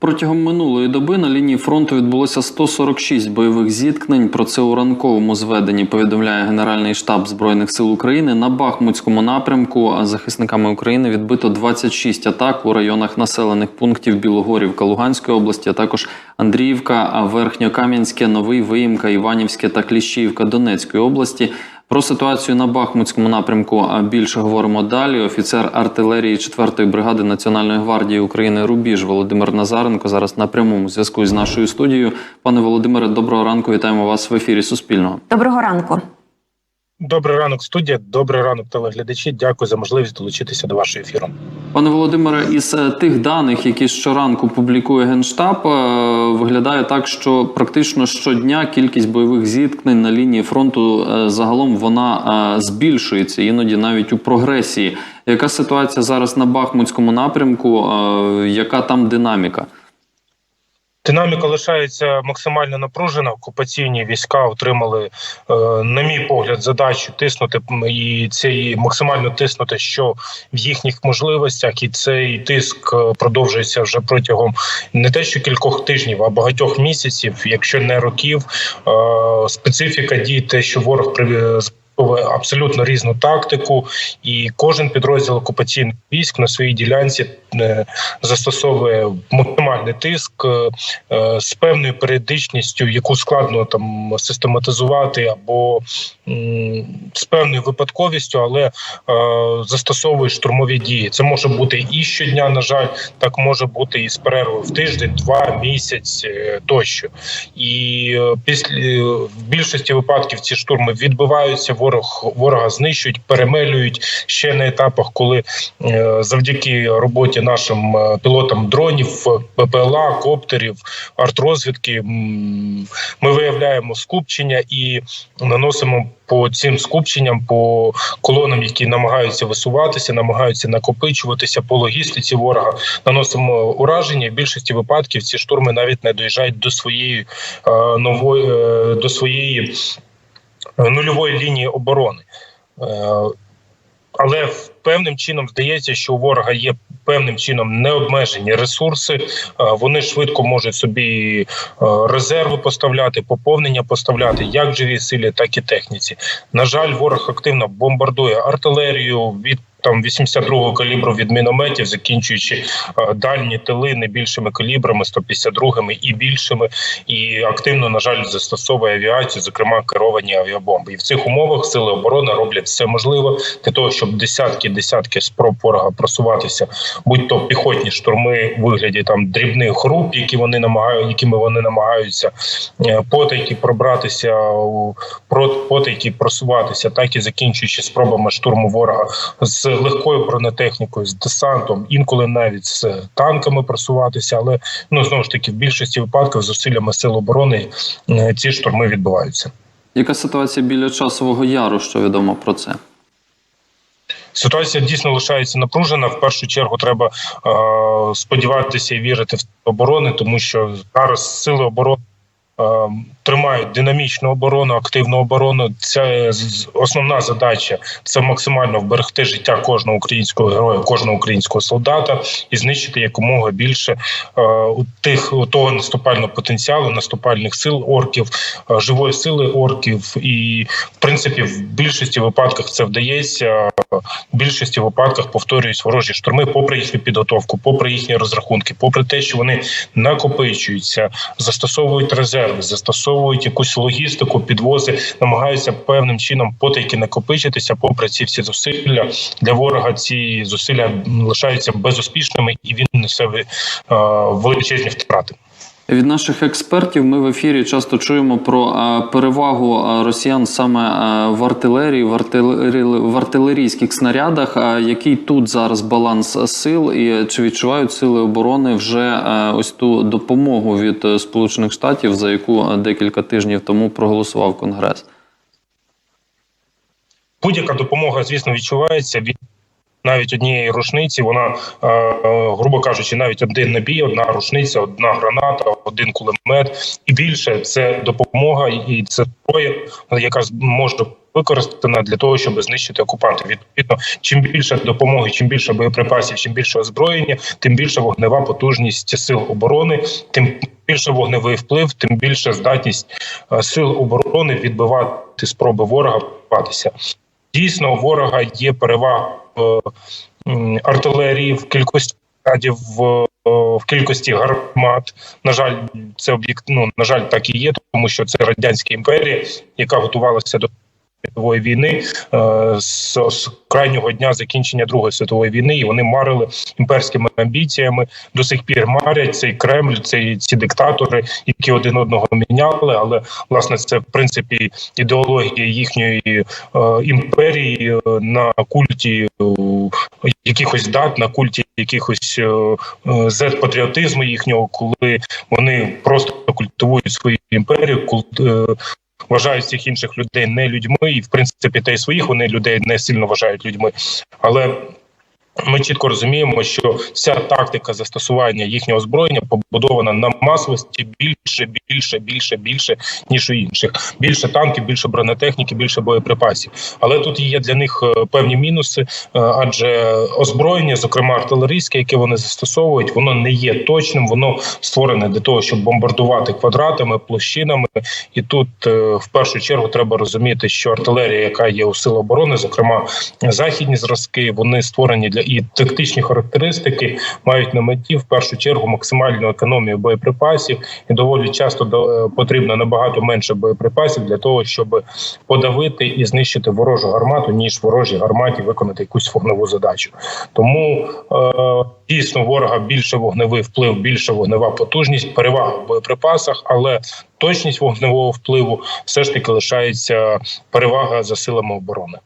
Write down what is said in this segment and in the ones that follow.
Протягом минулої доби на лінії фронту відбулося 146 бойових зіткнень. Про це у ранковому зведенні повідомляє Генеральний штаб збройних сил України. На Бахмутському напрямку захисниками України відбито 26 атак у районах населених пунктів Білогорівка Луганської області, а також Андріївка, Верхньокам'янське, Новий Виїмка, Іванівське та Кліщіївка Донецької області. Про ситуацію на Бахмутському напрямку а, більше говоримо далі. Офіцер артилерії 4-ї бригади Національної гвардії України Рубіж Володимир Назаренко зараз на прямому зв'язку з нашою студією. Пане Володимире, доброго ранку. Вітаємо вас в ефірі Суспільного. Доброго ранку. Добрий ранок, студія. Добрий ранок, телеглядачі. Дякую за можливість долучитися до вашого ефіру. Пане Володимире, із е, тих даних, які щоранку публікує Генштаб, е, виглядає так, що практично щодня кількість бойових зіткнень на лінії фронту е, загалом вона е, збільшується, іноді навіть у прогресії. Яка ситуація зараз на Бахмутському напрямку? Е, Яка там динаміка? Динаміка лишається максимально напружена. Окупаційні війська отримали, е, на мій погляд, задачу тиснути і цей максимально тиснути, що в їхніх можливостях, і цей тиск е, продовжується вже протягом не те, що кількох тижнів, а багатьох місяців, якщо не років. Е, Специфіка дій, те, що ворог абсолютно різну тактику, і кожен підрозділ окупаційних військ на своїй ділянці е, застосовує максимальний тиск е, е, з певною періодичністю, яку складно там систематизувати, або з певною випадковістю, але застосовує штурмові дії. Це може бути і щодня, на жаль, так може бути і з перервою в тиждень, два місяць тощо. І після в більшості випадків ці штурми відбиваються. Ворог ворога знищують, перемелюють ще на етапах, коли е, завдяки роботі нашим е, пілотам дронів, ППЛА, коптерів, артрозвідки ми виявляємо скупчення і наносимо по цим скупченням, по колонам, які намагаються висуватися, намагаються накопичуватися по логістиці ворога, наносимо ураження. В більшості випадків ці штурми навіть не доїжджають до своєї е, нової е, до своєї нульової лінії оборони. Е, але певним чином здається, що у ворога є певним чином необмежені ресурси. Е, Вони швидко можуть собі е, резерви поставляти, поповнення поставляти як живі силі, так і техніці. На жаль, ворог активно бомбардує артилерію від там 82-го калібру від мінометів, закінчуючи е, дальні тили не більшими калібрами, 152-ми і більшими, і активно, на жаль, застосовує авіацію, зокрема керовані авіабомби. І в цих умовах сили оборони роблять все можливе для того, щоб десятки десятки спроб ворога просуватися, будь то піхотні штурми у вигляді там дрібних груп, які вони намагають, якими вони намагаються е, потайки пробратися потайки просуватися, так і закінчуючи спробами штурму ворога з легкою бронетехнікою, з десантом, інколи навіть з танками просуватися. Але ну знову ж таки, в більшості випадків зусиллями сил оборони е, ці штурми відбуваються. Яка ситуація біля часового яру? Що відомо про це? Ситуація дійсно лишається напружена. В першу чергу треба е, сподіватися і вірити в оборони, тому що зараз сили оборони. Е, Тримають динамічну оборону, активну оборону. Це основна задача це максимально вберегти життя кожного українського героя, кожного українського солдата і знищити якомога більше е, у тих у того наступального потенціалу, наступальних сил орків, е, живої сили орків. І в принципі, в більшості випадках це вдається. В більшості випадках повторюють ворожі штурми, попри їхню підготовку, попри їхні розрахунки, попри те, що вони накопичуються, застосовують резерви, застосовують якусь логістику, підвози, намагаються певним чином потайки накопичитися. Попри ці всі зусилля для ворога, ці зусилля лишаються безуспішними, і він несе е, величезні втрати. Від наших експертів ми в ефірі часто чуємо про е, перевагу е, росіян саме е, в артилерії, в, артилері... в артилерійських снарядах. Який тут зараз баланс сил, і чи відчувають сили оборони вже ось ту допомогу від Сполучених Штатів, за яку декілька тижнів тому проголосував Конгрес? Будь-яка допомога, звісно, відчувається від. Навіть однієї рушниці, вона, е, грубо кажучи, навіть один набій, одна рушниця, одна граната, один кулемет і більше це допомога, і це зброя, яка може використана для того, щоб знищити окупантів. Відповідно, чим більше допомоги, чим більше боєприпасів, чим більше озброєння, тим більше вогнева потужність сил оборони, тим більше вогневий вплив, тим більше здатність е, сил оборони відбивати спроби ворога. Дійсно, у ворога є перевага артилерії в кількості радів, в, е, в кількості гармат. На жаль, це об'єкт. Ну на жаль, так і є, тому що це радянська імперія, яка готувалася до світової війни е, з, з крайнього дня закінчення Другої світової війни, і вони марили імперськими амбіціями. До сих пір марять цей Кремль, цей ці диктатори, які один одного міняли. Але власне це в принципі ідеологія їхньої е, імперії е, на культі е, якихось дат, на культі якихось е, е, зет-патріотизму їхнього, коли вони просто культивують свою імперію, культ, е, вважають всіх інших людей не людьми, і в принципі та й своїх вони людей не сильно вважають людьми. Але ми чітко розуміємо, що вся тактика застосування їхнього озброєння побудована на масовості більше, більше, більше, більше ніж у інших. Більше танків, більше бронетехніки, більше боєприпасів. Але тут є для них е, певні мінуси, е, адже озброєння, зокрема артилерійське, яке вони застосовують, воно не є точним, воно створене для того, щоб бомбардувати квадратами, площинами. І тут е, в першу чергу треба розуміти, що артилерія, яка є у сил оборони, зокрема західні зразки, вони створені для і тактичні характеристики мають на меті в першу чергу максимальну економію боєприпасів, і доволі часто до- е, потрібно набагато менше боєприпасів для того, щоб подавити і знищити ворожу гармату, ніж ворожій гарматі виконати якусь вогневу задачу. Тому е, дійсно ворога більше вогневий вплив, більше вогнева потужність, перевага в боєприпасах, але точність вогневого впливу все ж таки лишається перевага за силами оборони.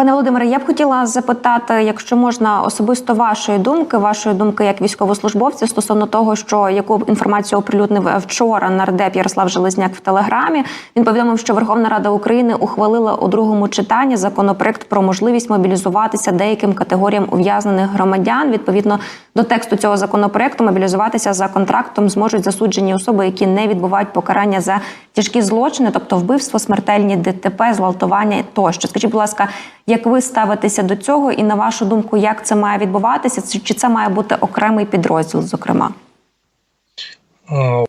Пане Володимире, я б хотіла запитати, якщо можна особисто вашої думки, вашої думки як військовослужбовця стосовно того, що яку інформацію оприлюднив вчора нардеп Ярослав Железняк в телеграмі. Він повідомив, що Верховна Рада України ухвалила у другому читанні законопроект про можливість мобілізуватися деяким категоріям ув'язнених громадян. Відповідно до тексту цього законопроекту, мобілізуватися за контрактом зможуть засуджені особи, які не відбувають покарання за тяжкі злочини, тобто вбивство, смертельні ДТП, зґвалтування тощо. Скажіть, будь ласка, як ви ставитеся до цього, і на вашу думку, як це має відбуватися? Чи- це має бути окремий підрозділ, зокрема? Е,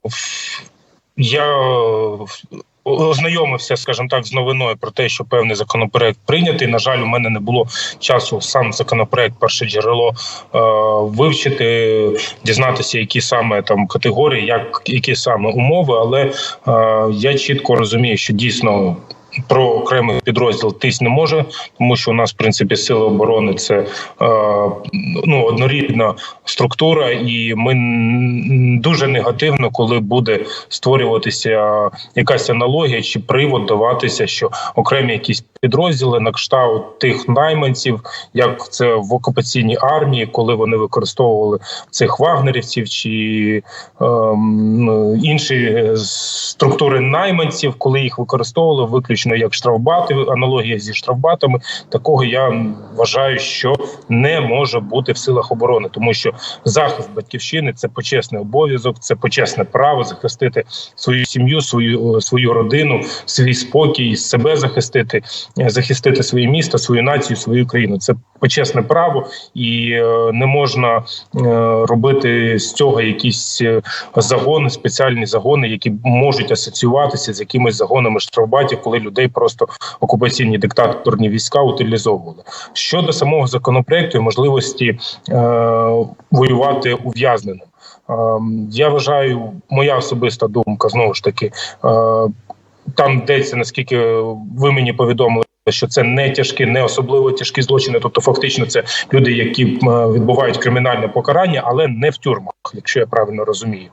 Я ознайомився, скажімо так, з новиною про те, що певний законопроект прийнятий. На жаль, у мене не було часу сам законопроект, перше джерело е, вивчити, дізнатися, які саме там категорії, як які саме умови. Але е, я чітко розумію, що дійсно. Про окремий підрозділ тись не може, тому що у нас в принципі сили оборони це е, ну однорідна структура, і ми дуже негативно, коли буде створюватися якась аналогія чи привод даватися, що окремі якісь підрозділи на кшталт тих найманців, як це в окупаційній армії, коли вони використовували цих вагнерівців чи ем, інші е, структури найманців, коли їх використовували виключно як штрафбати, аналогія зі штрафбатами, такого я вважаю, що не може бути в силах оборони, тому що захист батьківщини це почесний обов'язок, це почесне право захистити свою сім'ю, свою свою родину, свій спокій, себе захистити, захистити своє місто, свою націю, свою країну. Це почесне право, і е, не можна е, робити з цього якісь е, загони, спеціальні загони, які можуть асоціюватися з якимись загонами штрафбатів, коли людей просто окупаційні диктаторні війська утилізовували. Щодо самого законопроекту і можливості е, воювати ув'язненим. Е, я вважаю, моя особиста думка знову ж таки. Е, там йдеться, наскільки ви мені повідомили, що це не тяжкі, не особливо тяжкі злочини. Тобто, фактично, це люди, які е, відбувають кримінальне покарання, але не в тюрмах, якщо я правильно розумію.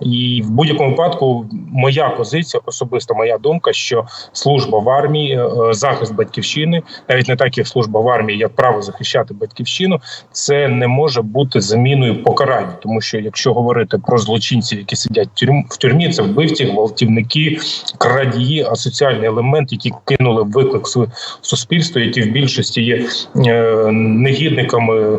І в будь-якому випадку, моя позиція, особисто моя думка, що служба в армії, е, захист батьківщини, навіть не так як служба в армії, як право захищати батьківщину, це не може бути заміною покарання, тому що якщо говорити про злочинців, які сидять в тюрм- в тюрмі, це вбивці, гвалтівники, крадії, асоціальний елемент, які кинули виклик суспільства, які в більшості є е, негідниками, е,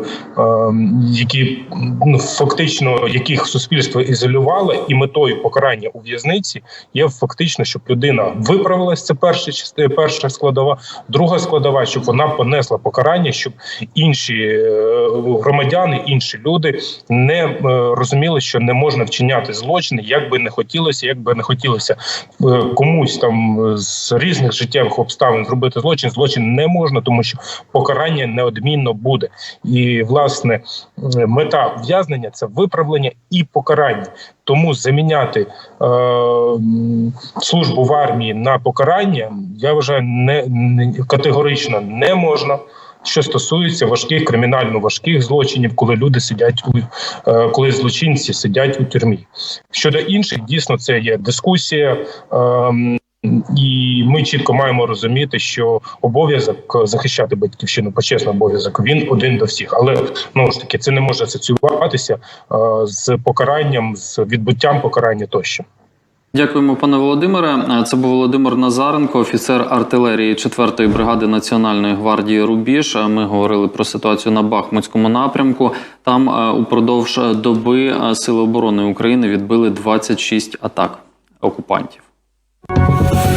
які ну фактично яких суспільство ізолювало, і метою покарання у в'язниці є фактично, щоб людина виправилась. Це перша частина, перша складова. Друга складова, щоб вона понесла покарання, щоб інші е, громадяни, інші люди не розуміли, що не можна вчиняти злочини, як би не хотілося, як би не хотілося комусь там з різних життєвих обставин зробити злочин. Злочин не можна, тому що покарання неодмінно буде. І власне е, мета в'язнення це виправлення і покарання. Тому заміняти е, службу в армії на покарання, я вважаю, не, не категорично не можна. Що стосується важких кримінально важких злочинів, коли люди сидять у е, коли злочинці сидять у тюрмі. Щодо інших, дійсно це є дискусія. ем, і ми чітко маємо розуміти, що обов'язок захищати батьківщину, почесний обов'язок, він один до всіх. Але ну ж таки, це не може асоціюватися е, з покаранням, з відбуттям покарання тощо. Дякуємо, пане Володимире. Це був Володимир Назаренко, офіцер артилерії 4-ї бригади Національної гвардії Рубіж. Ми говорили про ситуацію на Бахмутському напрямку. Там е, упродовж доби е, Сили оборони України відбили 26 атак окупантів. you